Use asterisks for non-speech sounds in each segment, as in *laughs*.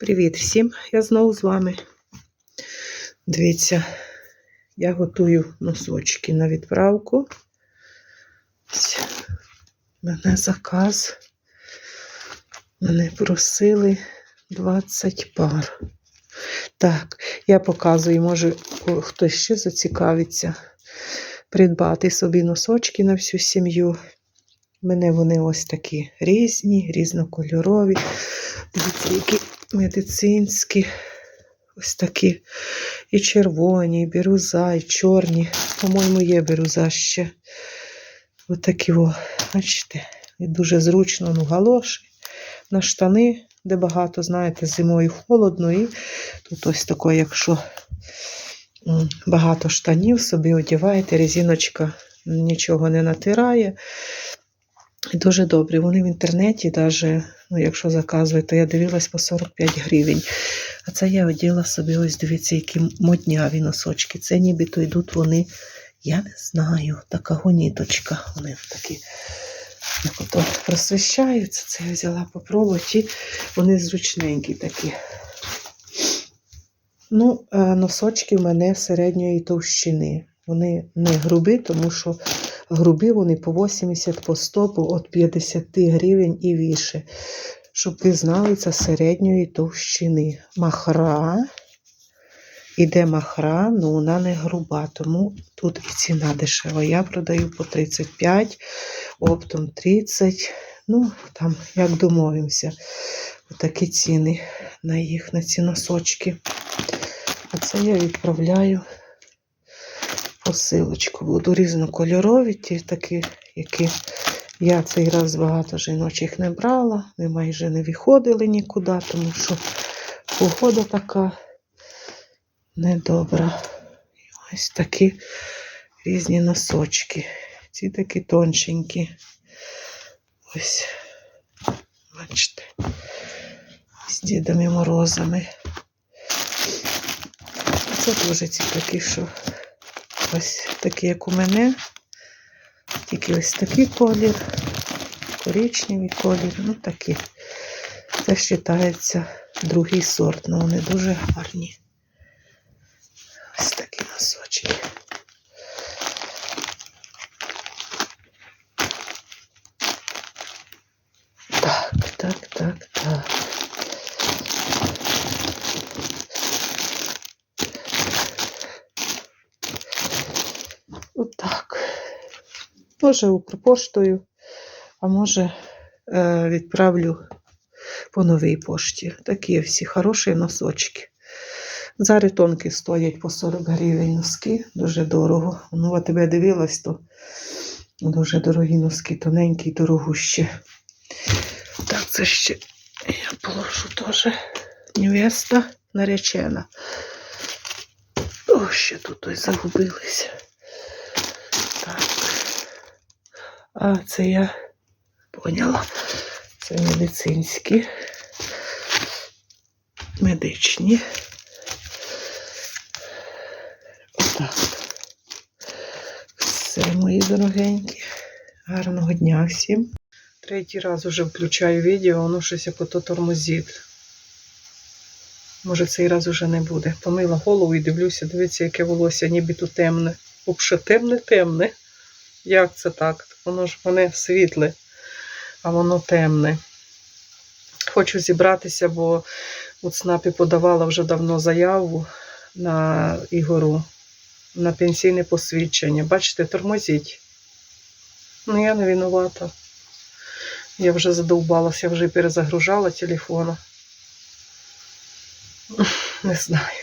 Привіт всім! Я знову з вами. Дивіться, я готую носочки на відправку. У мене заказ. Мене просили 20 пар. Так, я показую, може хтось ще зацікавиться придбати собі носочки на всю сім'ю. У мене вони ось такі різні, різнокольорові. Дивіться, які медицинські. Ось такі. І червоні, і бірюза, і чорні. По-моєму, є бірюза ще. Ось такі, о, бачите, і дуже зручно, ну, галоші на штани, де багато, знаєте, зимою холодно. І тут ось таке, якщо багато штанів собі одягаєте, резиночка нічого не натирає. І дуже добре. Вони в інтернеті, навіть, ну, якщо заказуєте, я дивилась по 45 гривень. А це я оділа собі, ось дивіться, які модняві носочки. Це нібито йдуть вони, я не знаю, така гоніточка. Вони такі, як ото просвіщаються. Це я взяла попробувати. Вони зручненькі такі. Ну, е, носочки в мене середньої товщини. Вони не грубі, тому що грубі вони по 80, по 100, по от 50 гривень і більше. Щоб ви знали, це середньої товщини. Махра. Іде махра, але вона не груба, тому тут і ціна дешева. Я продаю по 35, оптом 30. Ну, там, як домовимося, отакі ціни на їх, на ці носочки. А це я відправляю посилочку. Буду різнокольорові, ті такі, які я цей раз багато жіночих не брала. Ми майже не виходили нікуди, тому що погода така недобра. І Ось такі різні носочки. Ці такі тоншенькі. Ось, бачите, з дідами морозами. Це дуже ці такі, що ось такі, як у мене. Тільки ось такий колір, коричневий колір, ну такі. Це вважається другий сорт, але вони дуже гарні. Ось такі носочки. Так, так, так, так. Отак. Може, Укрпоштою, а може, е, відправлю по новій пошті. Такі всі хороші носочки. Зараз тонкі стоять по 40 гривень носки, дуже дорого. Ну, а тебе дивилась, то дуже дорогі носки, тоненькі, дорогущі. Так, це ще я положу теж невеста наречена. О, ще тут ось загубилися. А це я поняла. Це медицинські, медичні. Отак. Все, мої дорогенькі. Гарного дня всім. Третій раз уже включаю відео, воно щось як ото тормозить. Може, цей раз уже не буде. Помила голову і дивлюся, дивіться, яке волосся, ніби тут темне. Взагалі темне-темне. Як це так? Воно ж воно світле, а воно темне. Хочу зібратися, бо у ЦНАПі подавала вже давно заяву на Ігору на пенсійне посвідчення. Бачите, тормозіть. Ну, я не винувата. Я вже задовбалася, я вже перезагружала телефон. *laughs* Не знаю.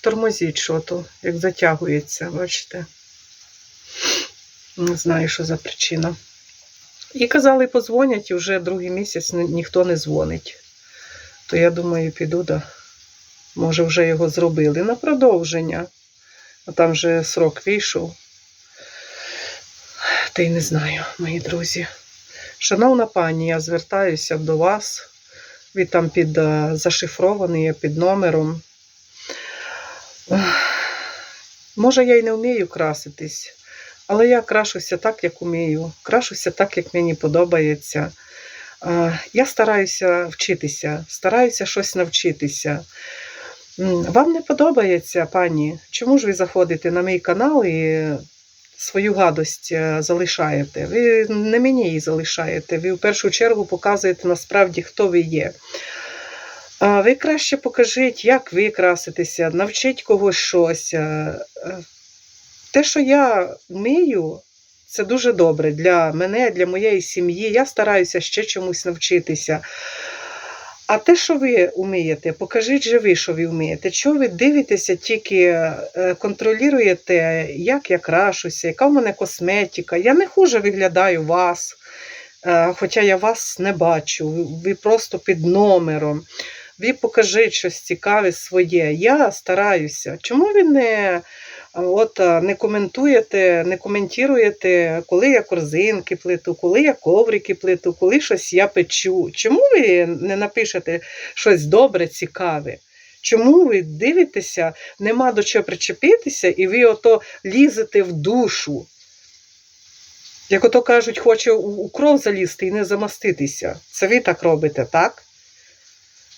Тормозіть що то, як затягується, бачите? Не знаю, що за причина. І казали, позвонять, і вже другий місяць ніхто не дзвонить. То я думаю, піду, да. може, вже його зробили на продовження. А там вже срок вийшов. Та й не знаю, мої друзі. Шановна пані, я звертаюся до вас. Ви там під е, зашифрований, під номером. Може, я й не вмію краситись, але я крашуся так, як вмію. Крашуся так, як мені подобається. Я стараюся вчитися, стараюся щось навчитися. Вам не подобається, пані? Чому ж ви заходите на мій канал і свою гадость е, залишаєте? Ви не мені її залишаєте. Ви в першу чергу показуєте насправді, хто ви є. А Ви краще покажіть, як ви краситеся, навчіть когось щось. Е, е, Те, що я вмію, це дуже добре для мене, для моєї сім'ї. Я стараюся ще чомусь навчитися. А те, що ви вмієте, покажіть же ви, що ви вмієте. Чого ви дивитеся, тільки е, контролюєте, як я крашуся, яка в мене косметика. Я не хуже виглядаю вас, хоча я вас не бачу. Ви просто під номером. Ви покажіть щось цікаве своє. Я стараюся. Чому ви не, от, не коментуєте, не коментуєте, коли я корзинки плету, коли я коврики плету, коли щось я печу? Чому ви не напишете щось добре, цікаве? Чому ви дивитеся, нема до чого причепитися, і ви ото лізете в душу? Як ото кажуть, хоче у кров залізти і не замаститися. Це ви так робите, так?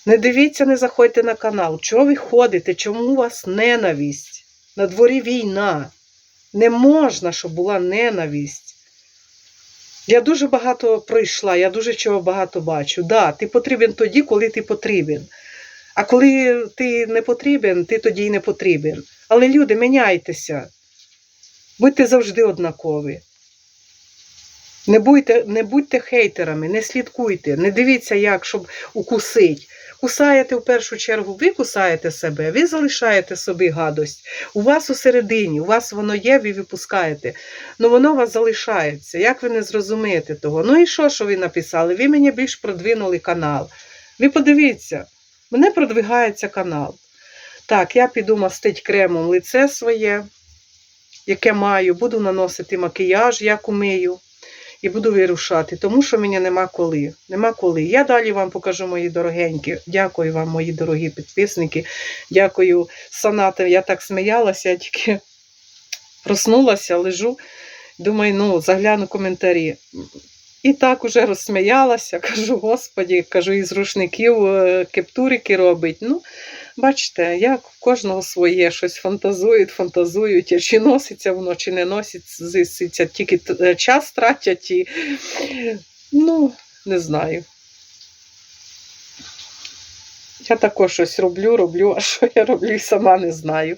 Не дивіться, не заходьте на канал. Чого ви ходите? Чому у вас ненависть? На дворі війна. Не можна, щоб була ненависть. Я дуже багато пройшла, я дуже чого багато бачу. Да, ти потрібен тоді, коли ти потрібен. А коли ти не потрібен, ти тоді й не потрібен. Але люди, міняйтеся. Будьте завжди однакові. Не будьте, не будьте хейтерами, не слідкуйте, не дивіться, як, щоб укусить. Кусаєте в першу чергу, ви кусаєте себе, ви залишаєте собі гадость. У вас усередині, у вас воно є, ви випускаєте. Ну воно у вас залишається. Як ви не зрозумієте того? Ну і що, що ви написали? Ви мені більш продвинули канал. Ви подивіться, мене продвигається канал. Так, я піду мастить кремом лице своє, яке маю, буду наносити макіяж, як умію і буду вирушати, тому що мені нема коли. Нема коли. Я далі вам покажу, мої дорогенькі. Дякую вам, мої дорогі підписники. Дякую, Саната. Я так сміялася, я тільки проснулася, лежу. Думаю, ну, загляну коментарі. І так уже розсміялася, кажу, господі, кажу, із рушників е, кептурики робить. Ну, бачите, як в кожного своє щось фантазують, фантазують, чи носиться воно, чи не носиться, тільки е, час тратять і. Ну, не знаю. Я також щось роблю, роблю, а що я роблю, сама не знаю.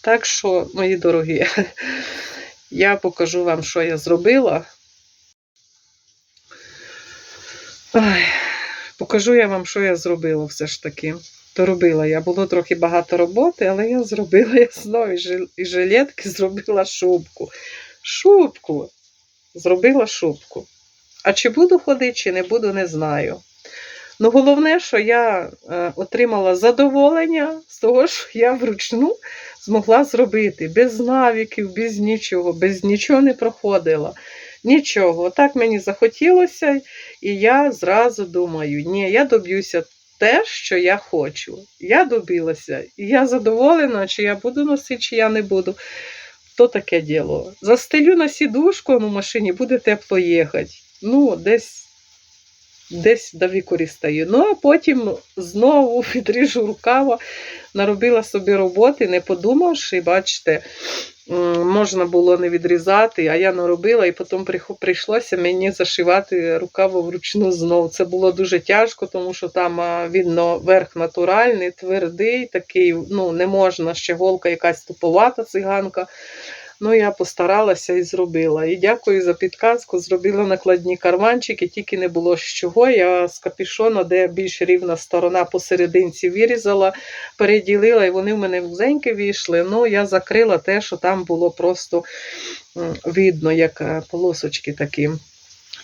Так що, мої дорогі, *laughs* я покажу вам, що я зробила. Покажу я вам, що я зробила все ж таки. Доробила я. Було трохи багато роботи, але я зробила я знову із жилетки зробила шубку. Шубку. Зробила шубку. А чи буду ходити, чи не буду, не знаю. Ну, головне, що я е, отримала задоволення з того, що я вручну змогла зробити. Без навіків, без нічого, без нічого не проходила. Нічого. Так мені захотілося, і я зразу думаю, ні, я доб'юся те, що я хочу. Я добилася. І я задоволена, чи я буду носити, чи я не буду. То таке діло. Застелю на сідушку в машині, буде тепло їхати. Ну, десь. Десь до використаю. Ну, а потім знову *laughs* відріжу рукава, наробила собі роботи, не подумавши, бачите, можна було не відрізати, а я наробила, і потім прийшлося мені зашивати рукаво вручну знов. Це було дуже тяжко, тому що там видно верх натуральний, твердий, такий, ну, не можна, ще голка якась туповата циганка. Ну, я постаралася і зробила. І дякую за підказку. Зробила накладні карманчики, тільки не було з чого. Я з капішона, де більш рівна сторона посерединці вирізала, переділила, і вони в мене вузенькі вийшли. Ну, я закрила те, що там було просто видно, як е, полосочки такі.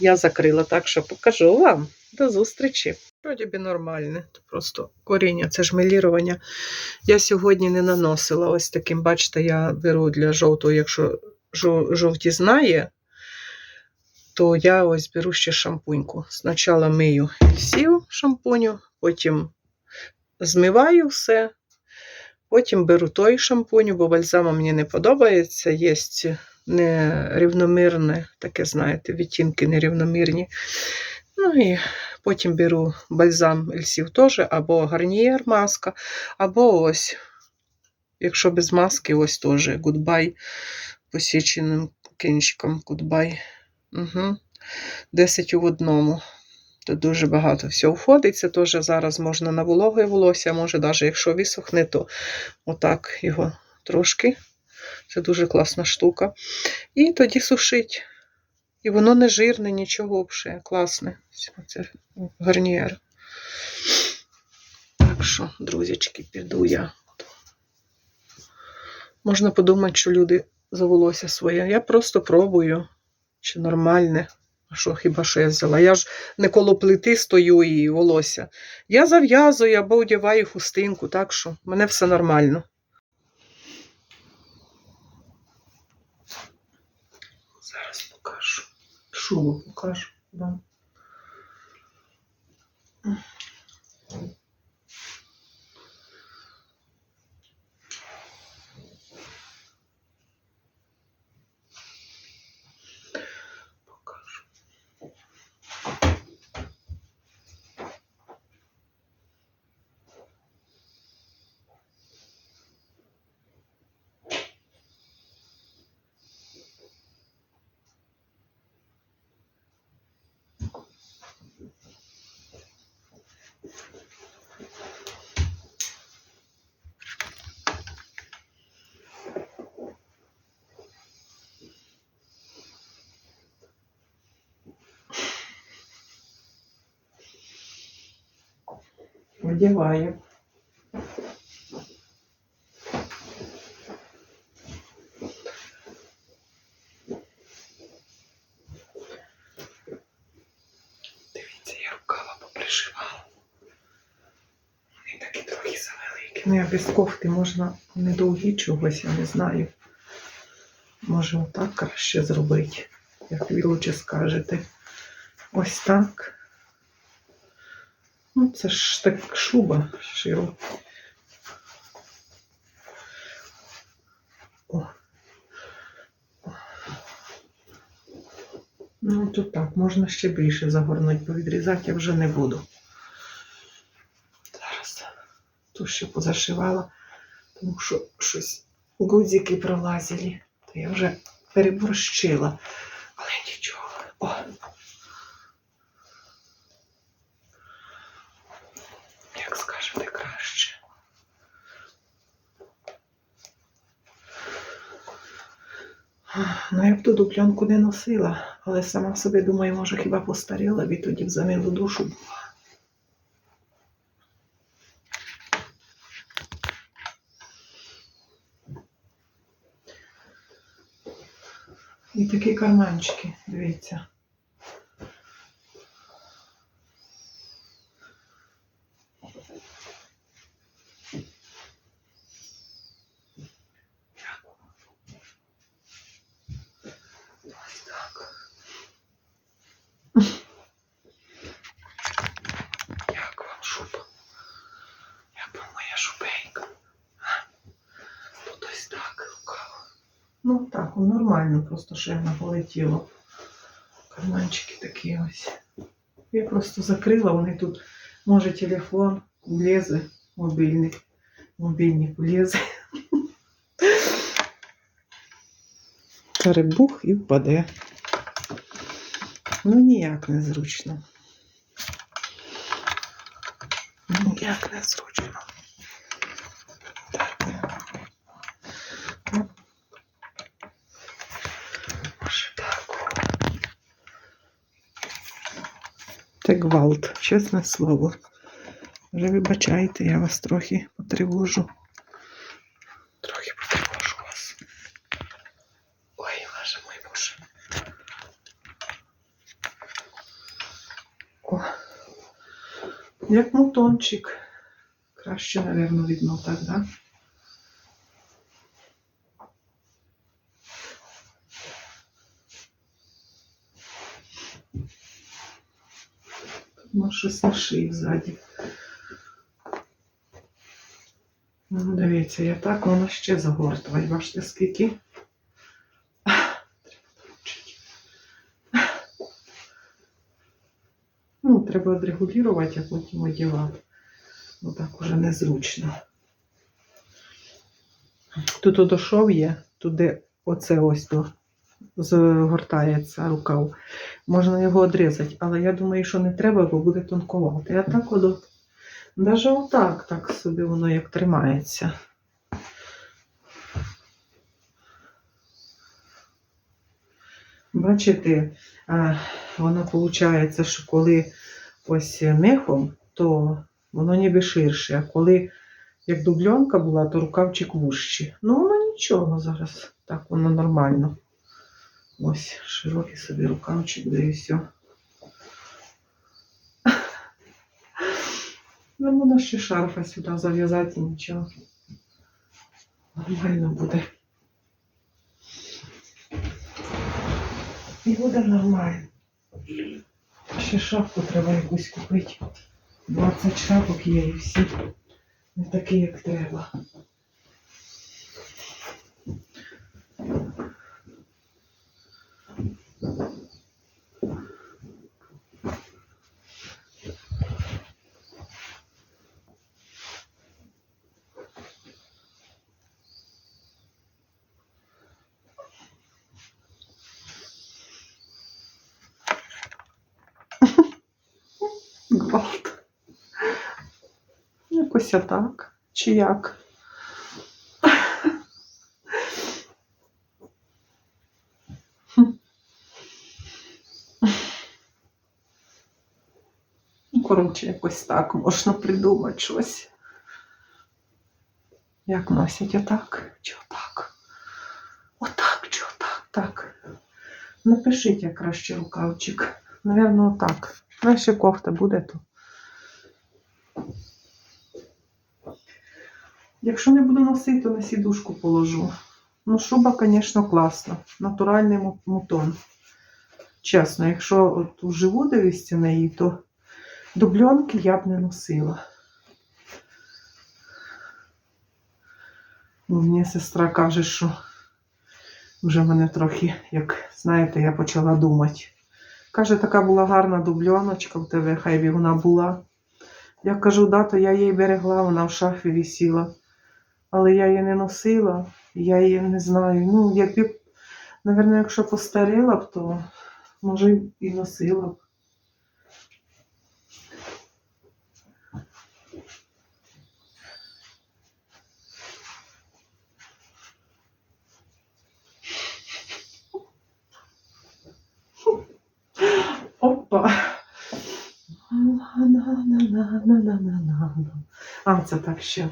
Я закрила, так що покажу вам. До зустрічі. Вроді би нормальне, то просто коріння, це ж мелірування. Я сьогодні не наносила ось таким, бачите, я беру для жовтого, якщо жов- жовті знає, то я ось беру ще шампуньку. Спочатку мию сів шампуню, потім змиваю все, потім беру той шампунь, бо бальзама мені не подобається. Є нерівномірне, таке, знаєте, відтінки нерівномірні. Ну і потім беру бальзам Ельсів теж, або гарнієр маска, або ось, якщо без маски, ось теж гудбай посіченим кінчиком гудбай. Угу. 10 у одному. Тут дуже багато всього входить. Це теж зараз можна на вологе волосся, може, навіть якщо висохне, то отак його трошки. Це дуже класна штука. І тоді сушить. І воно не жирне, нічого взагалі. Класне. Це гарнієр. Так що, друзячки, піду я. Можна подумати, що люди за волосся своє. Я просто пробую, чи нормальне. А що хіба що я взяла? Я ж не коло плити стою і волосся. Я зав'язую або одягаю хустинку, так що мене все нормально. Зараз покажу. Шубу покажу. Да. Одягаю. Дивіться, я рукава попришивала. Вони такі трохи завеликі. Ну, я без кофти можна недовгі чогось, я не знаю. Може, отак краще зробити, як ви лучше скажете. Ось так. Ну, це ж так шуба широка. О. О. Ну, тут так, можна ще більше загорнути, повідрізати я вже не буду. Зараз ту ще позашивала, тому що щось гудзики пролазили, то я вже переборщила. Але нічого. О. Як скажете краще. Ну, я б ту дуплянку не носила, але сама собі думаю, може хіба постаріла б і тоді в замилу душу. І такі карманчики, дивіться. Ось так. Як вам шуба? Як вам моя шубейка? А? Тут ось так рукава. Ну так, ну, нормально, просто ще вона полетіло. Карманчики такі ось. Я просто закрила, вони тут, може, телефон влізе, мобільник. Мобільник влізе. Перебух і впаде. Ну, ніяк не зручно. Ніяк не зручно. Так. Ну, Може так. Це гвалт, чесне слово. Вже вибачайте, я вас трохи потривожу. Трохи потривожу вас. Ой, боже мой боже. О, як мутончик. Краще, напевно, видно так, да? Щось на шиї ззаді. Ну, дивіться, я так воно ще загортувати. Бачите, скільки? треба відрегулювати, а потім одягати. Ну так уже незручно. Тут одошов є, туди оце ось до згортається рукав. Можна його одрізати, але я думаю, що не треба, бо буде тонкувати. А так от, навіть отак так собі воно як тримається. Бачите, воно виходить, що коли ось мехом, то воно ніби ширше, а коли як дубльонка була, то рукавчик вужчий. Ну, воно нічого зараз. Так, воно нормально. Ось широкий собі рукавчик, да і все. Ну, можна ще шарфа сюди зав'язати, нічого. Нормально буде. І буде нормально. Ще шапку треба якусь купити. 20 шапок є і всі не такі, як треба. Гвалт. Якось отак. Чи як? Коротше, якось так можна придумати щось. Як носять отак? Чи отак? Отак, чи отак? Так. Напишіть, як краще рукавчик. Навірно, отак. Ну, ще кофта буде то. Якщо не буду носити, то на сідушку положу. Ну, шуба, звісно, класна. Натуральний му- мутон. Чесно, якщо от вживу дивишся на її, то дубльонки я б не носила. Мені сестра каже, що вже мене трохи, як знаєте, я почала думати. Каже, така була гарна дубльоночка в тебе, хай би вона була. Я кажу, да, то я її берегла, вона в шафі висіла. Але я її не носила, я її не знаю. Ну, якби, напевно, якщо постаріла б, то може і носила б. Опа. А, це так ще.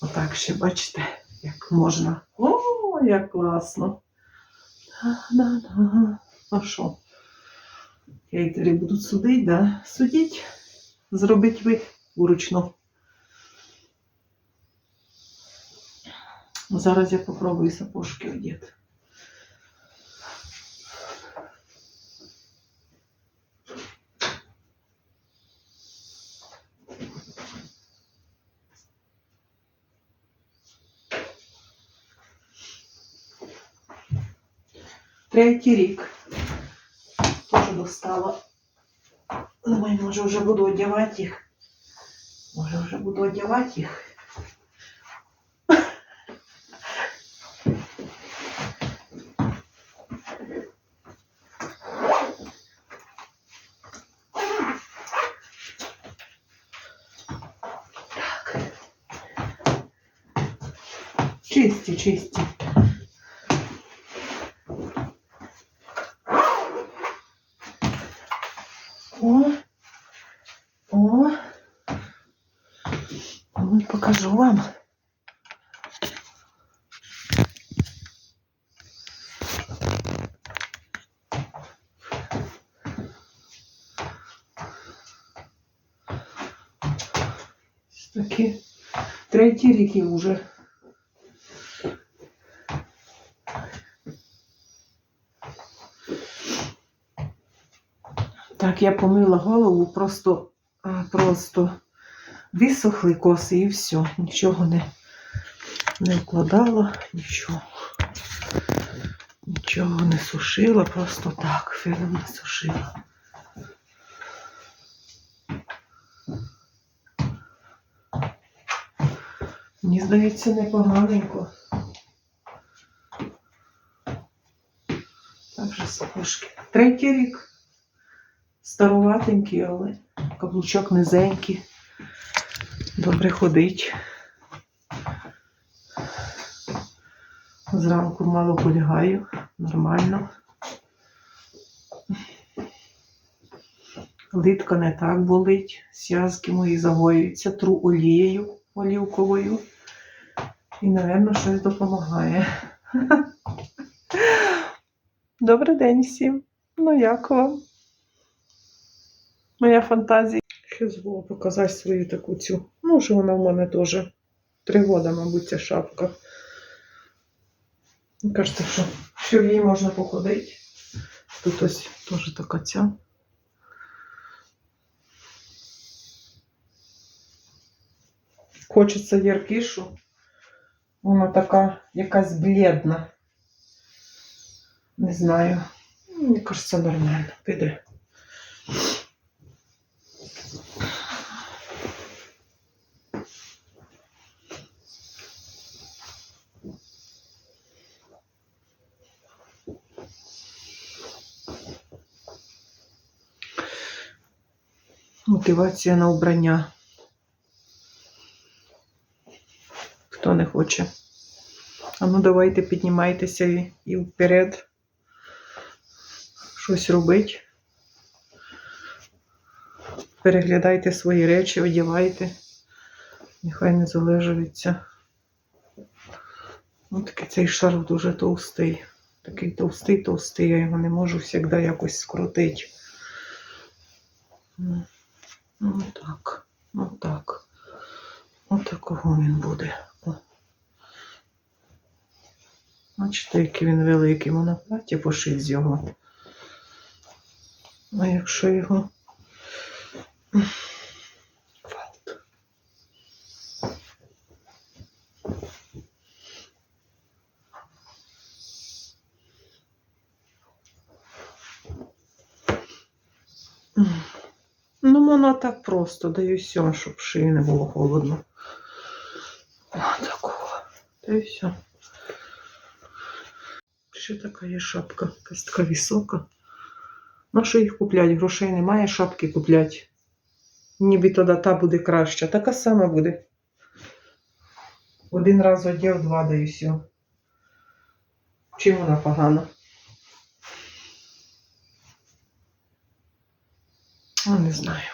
Отак ще, бачите, як можна. О, як класно. Ну що? Хейтери будуть судити, да? Судіть. Зробить ви уручно. Зараз я попробую сапожки одіти. Третій рік. Теж достала. Думаю, може вже буду одягати їх. Може вже буду одягати їх. Так. Чисті, чисті. Такі третій рік їм уже. Так, я помила голову, просто, просто висохли коси і все. Нічого не, не вкладала, нічого. Нічого не сушила, просто так, феном не сушила. Мені здається, непоганенько. Так вже сапожки. Третій рік. Старуватенький, але каблучок низенький. Добре ходить. Зранку мало полягаю, нормально. Литка не так болить, зв'язки мої загоюються, тру олією олівковою. І, напевно, щось допомагає. *laughs* Добрий день всім. Ну, як вам? Моя фантазія. Забула показати свою таку цю. Ну, що вона в мене теж. Три года, мабуть, ця шапка. Мені Кажеться, що, що в їй можна походити. Тут ось теж така ця. Хочеться яркішу. Вона така якась бледна. Не знаю. Ну, Мені кажеться, нормально. Піде. Мотивація на обрання. Не хоче. А ну давайте піднімайтеся і, і вперед. Щось робить. Переглядайте свої речі, одягайте. Нехай не залежується. Ну, такий цей шарф дуже товстий. Такий товстий, товстий, я його не можу завжди якось скрутити. Ну, ну так, ну так. Ось такого він буде. О. Бачите, який він великий, можна платі пошити з його. А якщо його. Ну, воно так просто, даю все, щоб шиї не було холодно. О, такого. Та й все. Ще така є шапка, якась така висока. На що їх куплять? Грошей немає, шапки куплять. Ніби тоді та буде краща. Така сама буде. Один раз одів, два даю все. Чим вона погана? Ну, не знаю.